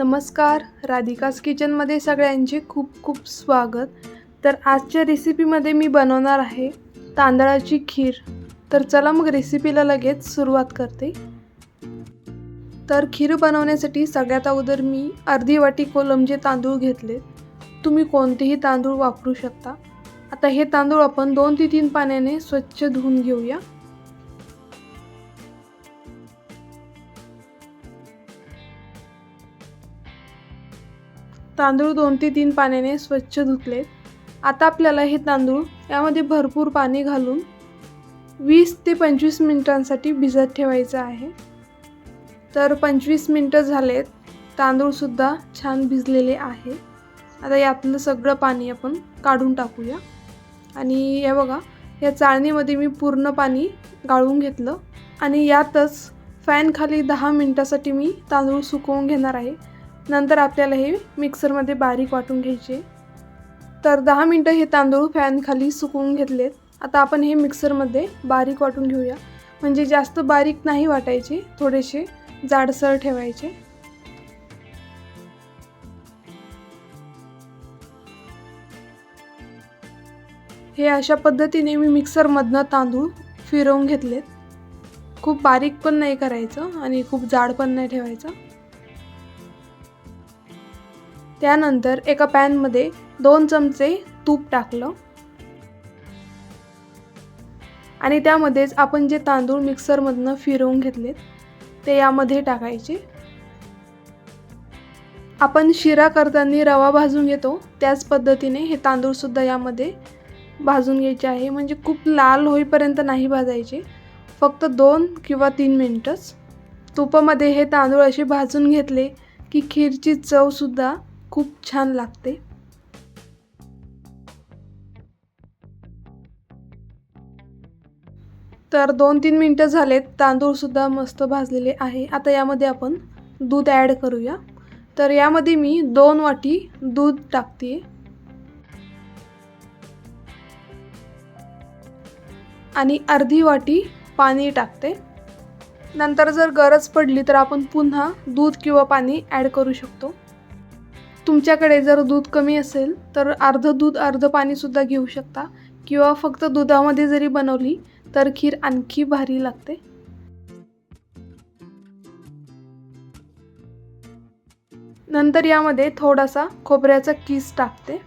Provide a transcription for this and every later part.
नमस्कार. राधिकास किचनमध्ये सगळ्यांचे खूप खूप स्वागत. तर आजच्या रेसिपीमध्ये मी बनवणार आहे तांदळाची खीर. तर चला मग रेसिपीला लगेच सुरुवात करते. तर खीर बनवण्यासाठी सगळ्यात अगोदर मी अर्धी वाटी कोलमचे तांदूळ घेतले. तुम्ही कोणतेही तांदूळ वापरू शकता. आता हे तांदूळ आपण दोन ते तीन पाण्याने स्वच्छ धुवून घेऊया. तांदूळ दोन ते तीन पाण्याने स्वच्छ धुतले. आता आपल्याला हे तांदूळ यामध्ये भरपूर पाणी घालून वीस ते पंचवीस मिनिटांसाठी भिजत ठेवायचं आहे. तर पंचवीस मिनटं झालेत. तांदूळसुद्धा छान भिजलेले आहे. आता यातलं सगळं पाणी आपण काढून टाकूया. आणि हे बघा या चाळणीमध्ये मी पूर्ण पाणी गाळून घेतलं. आणि यातच फॅनखाली दहा मिनटासाठी मी तांदूळ सुकवून घेणार आहे. नंतर आपल्याला हे मिक्सरमध्ये बारीक वाटून घ्यायचे. तर दहा मिनटं हे तांदूळ फॅनखाली सुकवून घेतलेत. आता आपण हे मिक्सरमध्ये बारीक वाटून घेऊया. म्हणजे जास्त बारीक नाही वाटायचे थोडेसे जाडसर ठेवायचे. हे अशा पद्धतीने मी मिक्सरमधनं तांदूळ फिरवून घेतलेत. खूप बारीक पण नाही करायचं आणि खूप जाड पण नाही ठेवायचं. त्यानंतर एका पॅनमध्ये दोन चमचे तूप टाकलं. आणि त्यामध्येच आपण जे तांदूळ मिक्सरमधनं फिरवून घेतलेत ते यामध्ये टाकायचे. आपण शिरा करताना रवा भाजून घेतो त्याच पद्धतीने हे तांदूळसुद्धा यामध्ये भाजून घ्यायचे आहे. म्हणजे खूप लाल होईपर्यंत नाही भाजायचे फक्त दोन किंवा तीन मिनटंच. तुपामध्ये हे तांदूळ असे भाजून घेतले की खीरची चवसुद्धा खूप छान लागते. तर दोन तीन मिनटं झालेत तांदूळसुद्धा मस्त भाजलेले आहे. आता यामध्ये आपण दूध ॲड करूया. तर यामध्ये मी दोन वाटी दूध टाकते आणि अर्धी वाटी पाणी टाकते. नंतर जर गरज पडली तर आपण पुन्हा दूध किंवा पाणी ॲड करू शकतो. तुमच्याकडे जर दूध कमी असेल तर अर्धं दूध अर्धं पाणीसुद्धा घेऊ शकता. किंवा फक्त दुधामध्ये जरी बनवली तर खीर आणखी भारी लागते. नंतर यामध्ये थोडासा खोबऱ्याचा किस टाकते.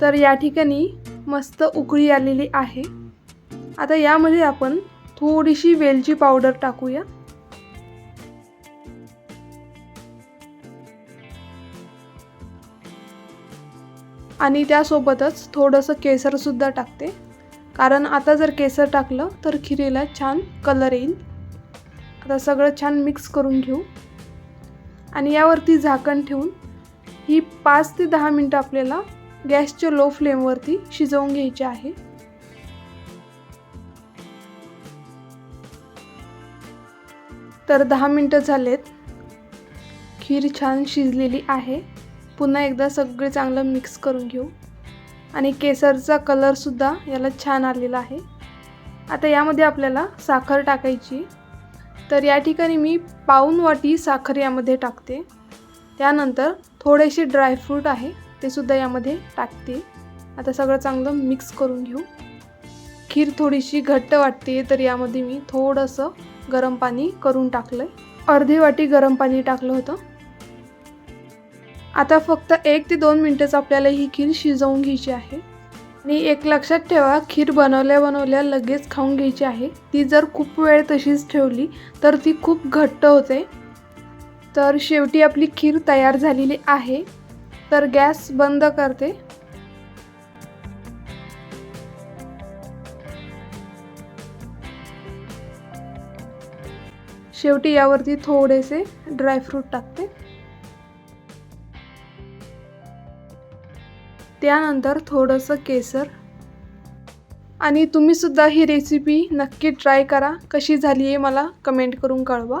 तर या ठिकाणी मस्त उकळी आलेली आहे. आता यामध्ये आपण थोडीशी वेलची पावडर टाकूया. आणि त्यासोबतच थोडंसं केसरसुद्धा टाकते. कारण आता जर केसर टाकलं तर खिरीला छान कलर येईल. आता सगळं छान मिक्स करून घेऊ. आणि यावरती झाकण ठेवून ही पाच ते दहा मिनटं आपल्याला गॅसच्या लो फ्लेमवरती शिजवून घ्यायचे आहे. तर दहा मिनटं झालेत. खीर छान शिजलेली आहे. पुन्हा एकदा सगळे चांगलं मिक्स करून घेऊ. आणि केसरचा कलरसुद्धा याला छान आलेला आहे. आता यामध्ये आपल्याला साखर टाकायची. तर या ठिकाणी मी पाऊन वाटी साखर यामध्ये टाकते. त्यानंतर थोडेसे ड्रायफ्रूट आहे. ते सुद्धा यामध्ये टाकते. आता सगळं चांगलं मिक्स करून घेऊ. खीर थोडीशी घट्ट वाटते तर यामध्ये मी थोडंसं गरम पाणी करून टाकलं आहे अर्धी वाटी गरम पाणी टाकलं होतं. आता फक्त एक ते दोन मिनटंच आपल्याला ही खीर शिजवून घ्यायची आहे. आणि एक लक्षात ठेवा खीर बनवल्या बनवल्या लगेच खाऊन घ्यायची आहे. ती जर खूप वेळ तशीच ठेवली तर ती खूप घट्ट होते. तर शेवटी आपली खीर तयार झालेली आहे. तर गॅस बंद करते. शेवटी यावरती थोडेसे ड्रायफ्रूट टाकते. त्यानंतर थोडंसं केसर. आणि तुम्हीसुद्धा ही रेसिपी नक्की ट्राय करा. कशी झाली आहे मला कमेंट करून कळवा.